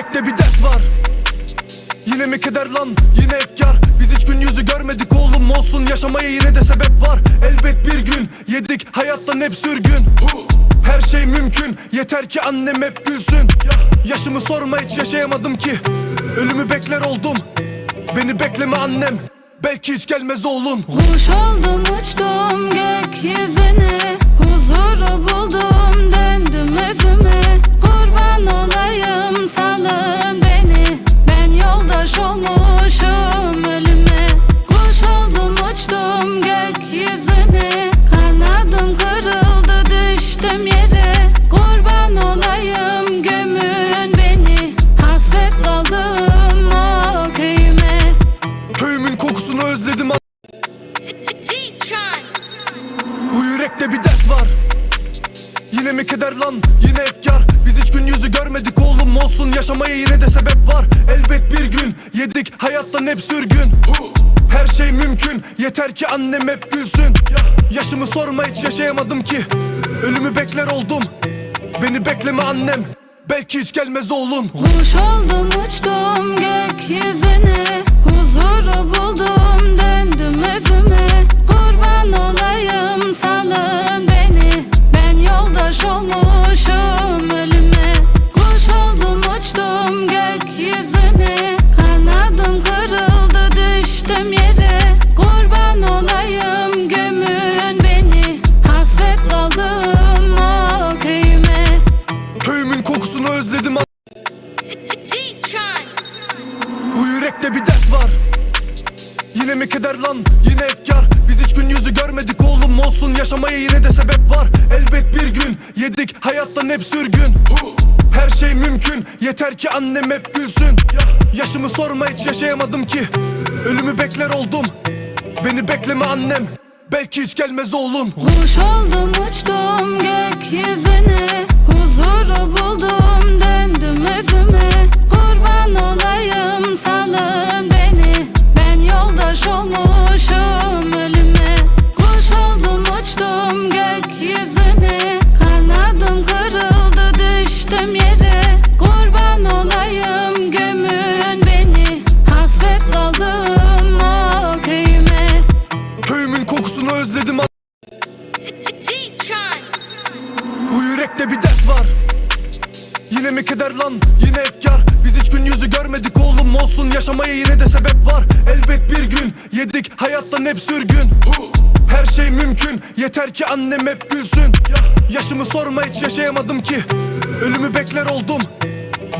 yürekte bir dert var. Yine mi keder lan? Yine efkar. Biz hiç gün yüzü görmedik oğlum. Olsun Yaşamaya yine de sebep var. Elbet bir gün yedik. Hayattan hep sürgün. Her şey mümkün. Yeter ki annem hep gülsün. Yaşımı sorma hiç yaşayamadım ki. Ölümü bekler oldum. Beni bekleme annem. Belki hiç gelmez oğlum. Kuş oldum uçtum gökyüzüne gökyüzüne Kanadım kırıldı düştüm yere. Kurban olayım gömün beni. Hasret kaldım o köyüme Köyümün kokusunu özledim. Bu yürekte bir dert var. Yine mi keder lan? Yine efkar. Biz hiç gün yüzü görmedik oğlum. Olsun Yaşamaya yine de sebep var. Elbet bir gün yedik. Hayattan hep sürgün Her şey mümkün. Yeter ki annem hep gülsün. Yaşımı sorma hiç yaşayamadım ki. Ölümü bekler oldum. Beni bekleme annem. Belki hiç gelmez oğlum. Kuş oldum uçtum hayattan hep sürgün. Her şey mümkün. Yeter ki annem hep gülsün. Yaşımı sorma hiç yaşayamadım ki. Ölümü bekler oldum. Beni bekleme annem. Belki hiç gelmez oğlum. Kuş oldum uçtum gökyüzüne. Huzuru buldum döndüm özüme. Kurban olayım özledim. Bu yürekte bir dert var. Yine mi keder lan? Yine efkar. Biz hiç gün yüzü görmedik oğlum. Olsun Yaşamaya yine de sebep var. Elbet bir gün yedik. Hayattan hep sürgün. Her şey mümkün. Yeter ki annem hep gülsün. Yaşımı sorma hiç yaşayamadım ki. Ölümü bekler oldum.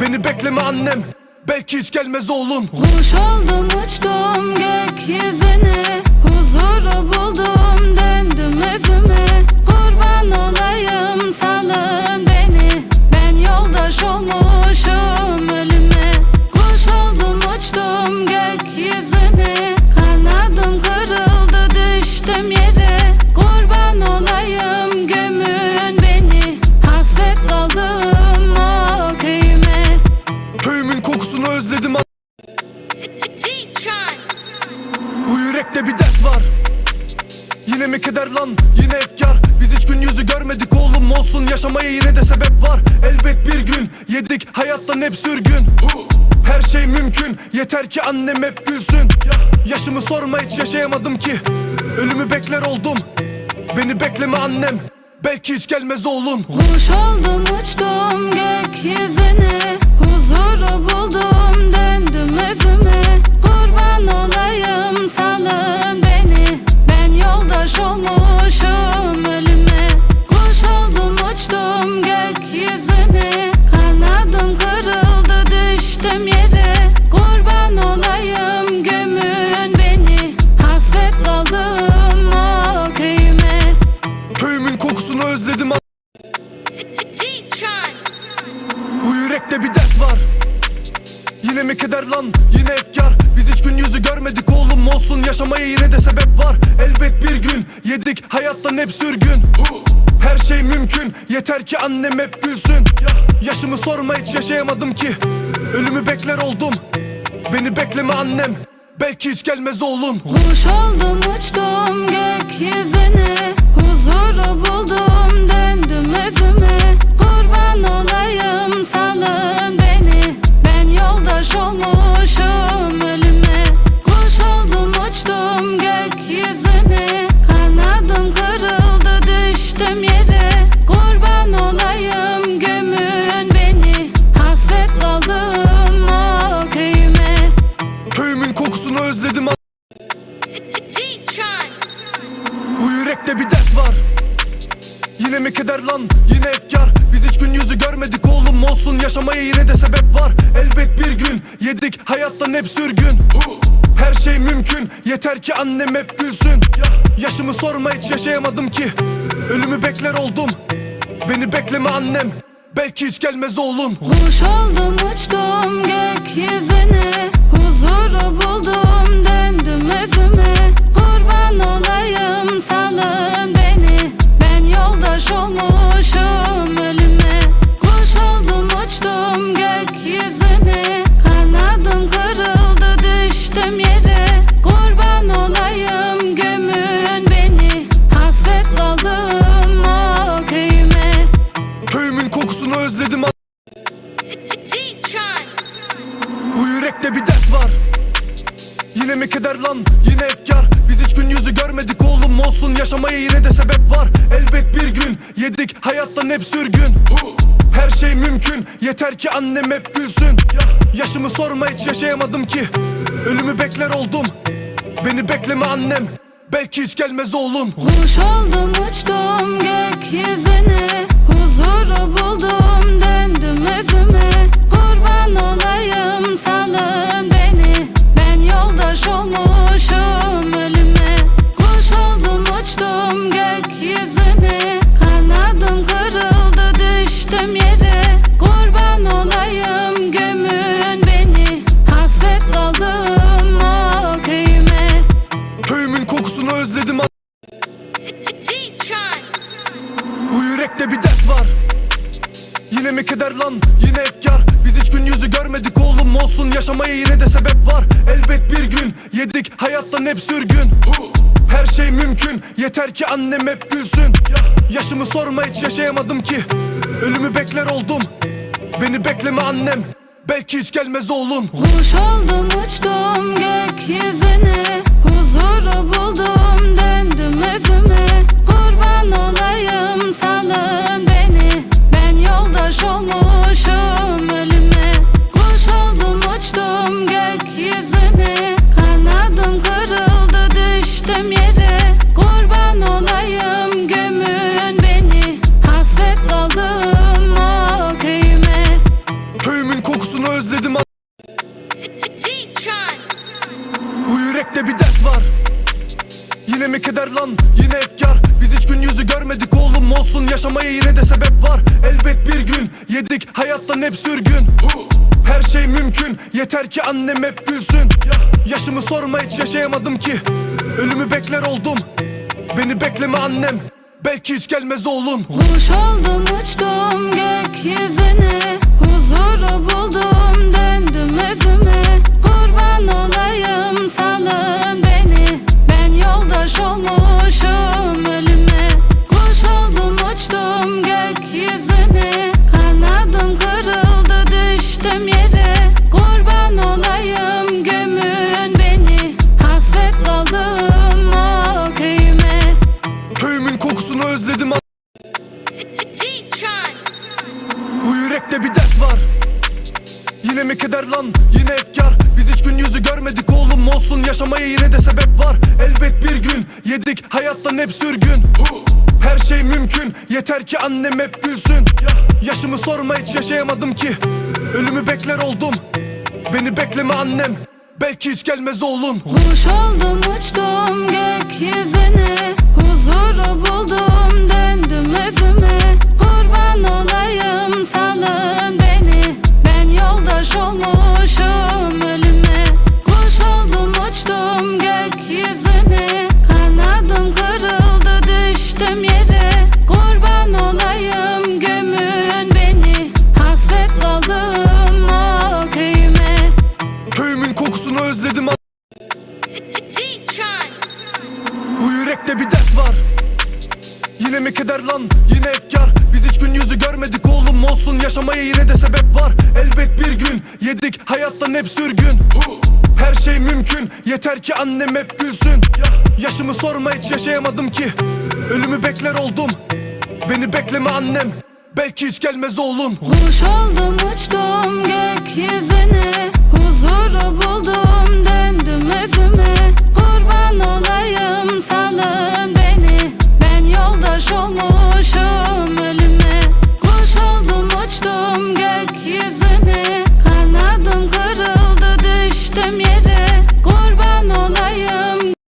Beni bekleme annem. Belki hiç gelmez oğlum. Kuş oldum uçtum gökyüzüne Huzuru buldum döndüm özüme. Kurban olayım salın beni. Ben yoldaş olmuşum Yine mi keder lan? Yine efkar. Biz hiç gün yüzü görmedik oğlum. Olsun Yaşamaya yine de sebep var. Elbet bir gün yedik. Hayattan hep sürgün. Her şey mümkün. Yeter ki annem hep gülsün. Yaşımı sorma hiç yaşayamadım ki. Ölümü bekler oldum. Beni bekleme annem. Belki hiç gelmez oğlum. Kuş oldum uçtum gökyüzüne. Huzuru buldum döndüm özüme var. Elbet bir gün yedik hayattan hep sürgün. Her şey mümkün yeter ki annem hep gülsün. Yaşımı sorma hiç yaşayamadım ki. Ölümü bekler oldum. Beni bekleme annem. Belki hiç gelmez oğlum. Kuş oldum uçtum gökyüzüne. Huzuru buldum döndüm özüme Biz hiç gün yüzü görmedik oğlum. Olsun Yaşamaya yine de sebep var. Elbet bir gün yedik. Hayattan hep sürgün. Her şey mümkün. Yeter ki annem hep gülsün. Yaşımı sorma hiç yaşayamadım ki. Ölümü bekler oldum. Beni bekleme annem. Belki hiç gelmez oğlum. Kuş oldum uçtum gökyüzüne. Huzuru buldum döndüm özüme. Kurban olayım Ben olmuşum ölüme. Kuş oldum uçtum gökyüzüne. Kanadım kırıldı düştüm yere. Kurban olayım gömün beni. Hasret kaldım o köyüme. Köyümün kokusunu özledim. Bu yürekte bir dert var Yine mi keder lan? Yine efkar. Biz hiç gün yüzü görmedik oğlum. Olsun Yaşamaya yine de sebep var. Elbet bir gün yedik. Hayattan hep sürgün. Her şey mümkün. Yeter ki annem hep gülsün. Yaşımı sorma hiç yaşayamadım ki. Ölümü bekler oldum. Beni bekleme annem. Belki hiç gelmez oğlum. Kuş oldum uçtum gökyüzüne. Huzuru buldum döndüm özüme. Kurban olayım Ben yoldaş Yaşamaya yine de sebep var. Elbet bir gün yedik hayattan hep sürgün. Her şey mümkün yeter ki annem hep gülsün. Yaşımı sorma hiç yaşayamadım ki. Ölümü bekler oldum Beni bekleme annem. Belki hiç gelmez oğlum. Kuş oldum uçtum gökyüzüne. Huzuru buldum mümkün. Yeter ki annem hep gülsün. Yaşımı sorma hiç yaşayamadım ki. Ölümü bekler oldum. Beni bekleme annem. Belki hiç gelmez oğlum. Kuş oldum uçtum gökyüzüne. Huzuru buldum döndüm özüme yürekte bir dert var. Yine mi keder lan? Yine efkar. Biz hiç gün yüzü görmedik oğlum olsun. Yaşamaya yine de sebep var. Elbet bir gün yedik hayattan hep sürgün. Her şey mümkün. Yeter ki annem hep gülsün. Yaşımı sorma hiç yaşayamadım ki. Ölümü bekler oldum. Beni bekleme annem. Belki hiç gelmez oğlum. Kuş oldum uçtum gökyüzüne. Huzuru buldum döndüm özüme Yaşamaya yine de sebep var. Elbet bir gün yedik hayattan hep sürgün. Her şey mümkün yeter ki annem hep gülsün. Yaşımı sorma hiç yaşayamadım ki. Ölümü bekler oldum Beni bekleme annem. Belki hiç gelmez oğlum. Kuş oldum uçtum gökyüzüne